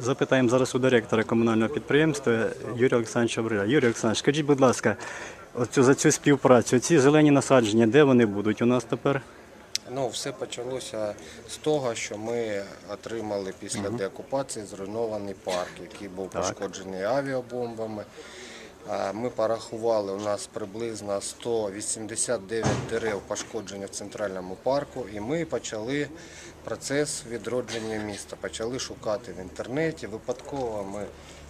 запитаємо зараз у директора комунального підприємства Юрія Олександровича Бриля. Юрій Олександрович, скажіть, будь ласка, оцю, за цю співпрацю, ці зелені насадження, де вони будуть у нас тепер? Ну, все почалося з того, що ми отримали після деокупації зруйнований парк, який був пошкоджений авіабомбами. А Ми порахували, у нас приблизно 189 дерев пошкоджені в центральному парку, і ми почали процес відродження міста. Почали шукати в інтернеті. Випадково ми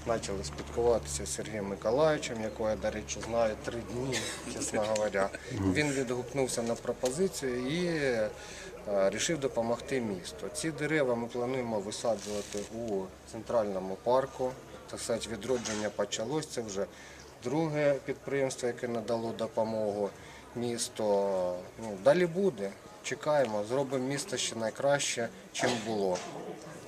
почали спілкуватися з Сергієм Миколаївичем, якого я, до речі, знаю три дні, чесно говоря. Він відгукнувся на пропозицію і е, рішив допомогти місту. Ці дерева ми плануємо висаджувати у центральному парку. Так сказати, відродження почалось. Це вже друге підприємство, яке надало допомогу місту. Ну, далі буде. Чекаємо, зробимо місто ще найкраще, чим було.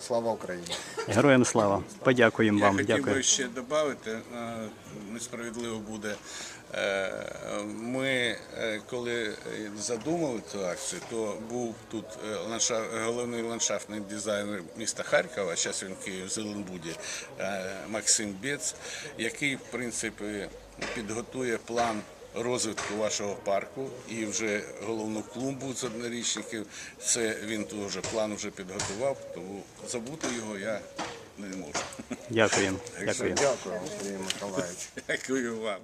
Слава Україні! Героям слава! Подякуємо Я вам. хотів би ще додати, е, несправедливо буде. Е, Ми, е, коли задумали цю акцію, то був тут е, ландша- головний ландшафтний дизайнер міста Харкова, зараз він в в Зеленбуді, Максим Бєц, який, в принципі, підготує план розвитку вашого парку і вже головну клумбу з однорічників. Це він дуже вже план вже підготував, тому забути його я не можу. Дякуємо. Дякую. Дякую, Сергій Миколаївич. Дякую вам.